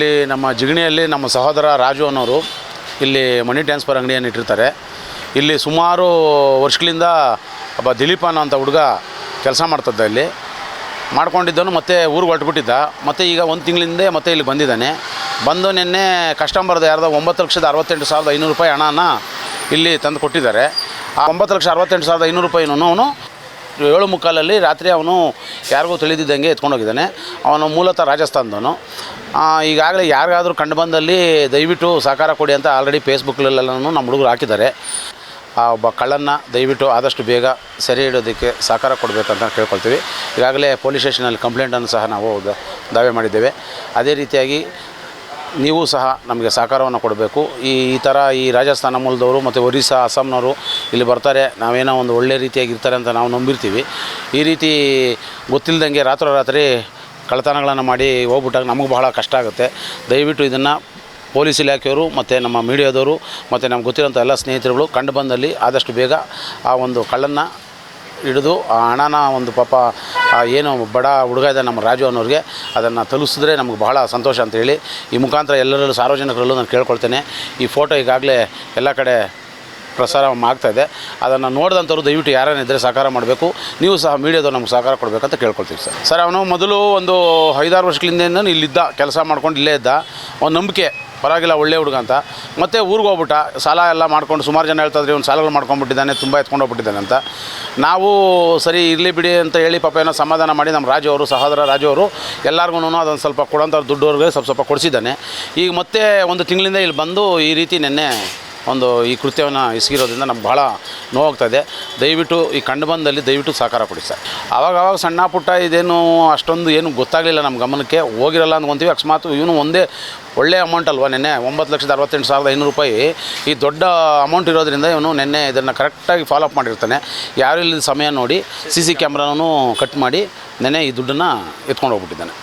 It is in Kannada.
ಇಲ್ಲಿ ನಮ್ಮ ಜಿಗಣಿಯಲ್ಲಿ ನಮ್ಮ ಸಹೋದರ ರಾಜು ಅನ್ನೋರು ಇಲ್ಲಿ ಮನಿ ಟ್ರಾನ್ಸ್ಫರ್ ಅಂಗಡಿಯನ್ನು ಇಟ್ಟಿರ್ತಾರೆ. ಇಲ್ಲಿ ಸುಮಾರು ವರ್ಷಗಳಿಂದ ಒಬ್ಬ ದಿಲೀಪ್ ಅನ್ನೋ ಅಂಥ ಹುಡುಗ ಕೆಲಸ ಮಾಡ್ತದ್ದ ಇಲ್ಲಿ. ಮಾಡ್ಕೊಂಡಿದ್ದನು ಮತ್ತೆ ಊರಿಗೆ ಹೊರಟ್ಬಿಟ್ಟಿದ್ದ. ಮತ್ತು ಈಗ ಒಂದು ತಿಂಗಳಿಂದ ಮತ್ತೆ ಇಲ್ಲಿ ಬಂದಿದ್ದಾನೆ. ಬಂದು ನಿನ್ನೆ ಕಸ್ಟಮರ್ದು ಯಾರ್ದೋ ಒಂಬತ್ತು ಲಕ್ಷದ ಅರವತ್ತೆಂಟು ಸಾವಿರದ ಐನೂರು ರೂಪಾಯಿ ಹಣನ ಇಲ್ಲಿ ತಂದು ಕೊಟ್ಟಿದ್ದಾರೆ. ಆ ಒಂಬತ್ತು ಲಕ್ಷ ಅರವತ್ತೆಂಟು ಸಾವಿರದ ಐನೂರು ರೂಪಾಯಿನೂ ಅವನು ಏಳು ಮುಕ್ಕಾಲಲ್ಲಿ ರಾತ್ರಿ ಅವನು ಯಾರಿಗೂ ತಿಳಿದಿದ್ದಂಗೆ ಎತ್ಕೊಂಡೋಗಿದ್ದಾನೆ. ಅವನು ಮೂಲತಃ ರಾಜಸ್ಥಾನದವನು. ಈಗಾಗಲೇ ಯಾರಿಗಾದರೂ ಕಂಡು ಬಂದಲ್ಲಿ ದಯವಿಟ್ಟು ಸಹಕಾರ ಕೊಡಿ ಅಂತ ಆಲ್ರೆಡಿ ಫೇಸ್ಬುಕ್ಲೆಲ್ಲನೂ ನಮ್ಮ ಹುಡುಗರು ಹಾಕಿದ್ದಾರೆ. ಆ, ಒಬ್ಬ ಕಳ್ಳನ್ನು ದಯವಿಟ್ಟು ಆದಷ್ಟು ಬೇಗ ಸೆರೆ ಹಿಡೋದಕ್ಕೆ ಸಹಕಾರ ಕೊಡಬೇಕಂತ ಕೇಳ್ಕೊಳ್ತೀವಿ. ಈಗಾಗಲೇ ಪೊಲೀಸ್ ಸ್ಟೇಷನಲ್ಲಿ ಕಂಪ್ಲೇಂಟನ್ನು ಸಹ ನಾವು ದಾವೆ ಮಾಡಿದ್ದೇವೆ. ಅದೇ ರೀತಿಯಾಗಿ ನೀವು ಸಹ ನಮಗೆ ಸಹಕಾರವನ್ನು ಕೊಡಬೇಕು. ಈ ಈ ಥರ ಈ ರಾಜಸ್ಥಾನ ಮೂಲದವರು ಮತ್ತು ಒರಿಸ್ಸಾ, ಅಸ್ಸಾಂನವರು ಇಲ್ಲಿ ಬರ್ತಾರೆ. ನಾವೇನೋ ಒಂದು ಒಳ್ಳೆ ರೀತಿಯಾಗಿ ಇರ್ತಾರೆ ಅಂತ ನಾವು ನಂಬಿರ್ತೀವಿ. ಈ ರೀತಿ ಗೊತ್ತಿಲ್ಲದಂಗೆ ರಾತ್ರೋರಾತ್ರಿ ಕಳ್ಳತನಗಳನ್ನು ಮಾಡಿ ಹೋಗ್ಬಿಟ್ಟಾಗ ನಮಗೆ ಬಹಳ ಕಷ್ಟ ಆಗುತ್ತೆ. ದಯವಿಟ್ಟು ಇದನ್ನು ಪೊಲೀಸ್ ಇಲಾಖೆಯವರು ಮತ್ತು ನಮ್ಮ ಮೀಡಿಯಾದವರು ಮತ್ತು ನಮ್ಗೆ ಗೊತ್ತಿರೋಂಥ ಎಲ್ಲ ಸ್ನೇಹಿತರುಗಳು ಕಂಡು ಬಂದಲ್ಲಿ ಆದಷ್ಟು ಬೇಗ ಆ ಒಂದು ಕಳ್ಳನ್ನು ಹಿಡಿದು ಆ ಹಣನ ಒಂದು ಪಾಪ ಆ ಏನು ಬಡ ಹುಡುಗ ಇದೆ ನಮ್ಮ ರಾಜು ಅನ್ನೋರಿಗೆ, ಅದನ್ನು ತಲುಪಿಸಿದ್ರೆ ನಮ್ಗೆ ಬಹಳ ಸಂತೋಷ ಅಂತ ಹೇಳಿ, ಈ ಮುಖಾಂತರ ಎಲ್ಲರಲ್ಲೂ ಸಾರ್ವಜನಿಕರಲ್ಲೂ ನಾನು ಕೇಳ್ಕೊಳ್ತೇನೆ. ಈ ಫೋಟೋ ಈಗಾಗಲೇ ಎಲ್ಲ ಕಡೆ ಪ್ರಸಾರ ಆಗ್ತಾ ಇದೆ. ಅದನ್ನು ನೋಡಿದಂಥವ್ರು ದಯವಿಟ್ಟು ಯಾರೇನಿದ್ದರೆ ಸಹಕಾರ ಮಾಡಬೇಕು. ನೀವು ಸಹ ಮೀಡಿಯಾದವ್ರು ನಮ್ಗೆ ಸಹಕಾರ ಕೊಡಬೇಕಂತ ಕೇಳ್ಕೊಳ್ತೀವಿ ಸರ್. ಸರ್, ಅವನು ಮೊದಲು ಒಂದು ಐದಾರು ವರ್ಷಗಳಿಂದ ಇಲ್ಲಿದ್ದ, ಕೆಲಸ ಮಾಡ್ಕೊಂಡು ಇಲ್ಲೇ ಇದ್ದ. ಒಂದು ನಂಬಿಕೆ ಪರವಾಗಿಲ್ಲ, ಒಳ್ಳೆ ಹುಡುಗ ಅಂತ. ಮತ್ತೆ ಊರಿಗೆ ಹೋಗ್ಬಿಟ್ಟ, ಸಾಲ ಎಲ್ಲ ಮಾಡ್ಕೊಂಡು ಸುಮಾರು ಜನ ಹೇಳ್ತಾಯಿದ್ರಿ ಒಂದು ಸಾಲಗಳು ಮಾಡ್ಕೊಂಡ್ಬಿಟ್ಟಿದ್ದಾನೆ, ತುಂಬ ಎತ್ಕೊಂಡು ಹೋಗ್ಬಿಟ್ಟಿದ್ದಾನೆ ಅಂತ. ನಾವು ಸರಿ ಇರಲಿ ಬಿಡಿ ಅಂತ ಹೇಳಿ ಪಾಪ ಏನೋ ಸಮಾಧಾನ ಮಾಡಿ ನಮ್ಮ ರಾಜು ಅವರು, ಸಹೋದರ ರಾಜು ಅವರು ಎಲ್ಲರಿಗೂ ಅದೊಂದು ಸ್ವಲ್ಪ ಕೊಡೋಂಥ ದುಡ್ಡೋರ್ಗೆ ಸ್ವಲ್ಪ ಸ್ವಲ್ಪ ಕೊಡಿಸಿದ್ದಾನೆ. ಈಗ ಮತ್ತೆ ಒಂದು ತಿಂಗಳಿಂದ ಇಲ್ಲಿ ಬಂದು ಈ ರೀತಿ ನಿನ್ನೆ ಒಂದು ಈ ಕೃತ್ಯವನ್ನು ಇಸ್ಗಿರೋದ್ರಿಂದ ನಮ್ಗೆ ಭಾಳ ನೋವಾಗ್ತಾ ಇದೆ. ದಯವಿಟ್ಟು ಈ ಕಂಡುಬಂದಲ್ಲಿ ದಯವಿಟ್ಟು ಸಹಕಾರ ಕೊಡಿ ಸರ್. ಅವಾಗ ಅವಾಗ ಸಣ್ಣ ಪುಟ್ಟ ಇದೇನು ಅಷ್ಟೊಂದು ಏನು ಗೊತ್ತಾಗಲಿಲ್ಲ ನಮ್ಮ ಗಮನಕ್ಕೆ. ಹೋಗಿರಲ್ಲ ಅಂದ್ಕೊಂತೀವಿ. ಅಕಸ್ಮಾತ್ ಇವನು ಒಂದೇ ಒಳ್ಳೆಯ ಅಮೌಂಟ್ ಅಲ್ವಾ ನೆನ್ನೆ? ಒಂಬತ್ತು ಲಕ್ಷದ ಅರವತ್ತೆಂಟು ಸಾವಿರದ ಐನೂರು ರೂಪಾಯಿ. ಈ ದೊಡ್ಡ ಅಮೌಂಟ್ ಇರೋದ್ರಿಂದ ಇವನು ನೆನ್ನೆ ಇದನ್ನು ಕರೆಕ್ಟಾಗಿ ಫಾಲೋ ಅಪ್ ಮಾಡಿರ್ತಾನೆ. ಯಾರು ಇಲ್ಲದ ಸಮಯ ನೋಡಿ ಸಿ ಸಿ ಕ್ಯಾಮ್ರಾನೂ ಕಟ್ ಮಾಡಿ ನೆನ್ನೆ ಈ ದುಡ್ಡನ್ನು ಎತ್ಕೊಂಡು ಹೋಗ್ಬಿಟ್ಟಿದ್ದಾನೆ.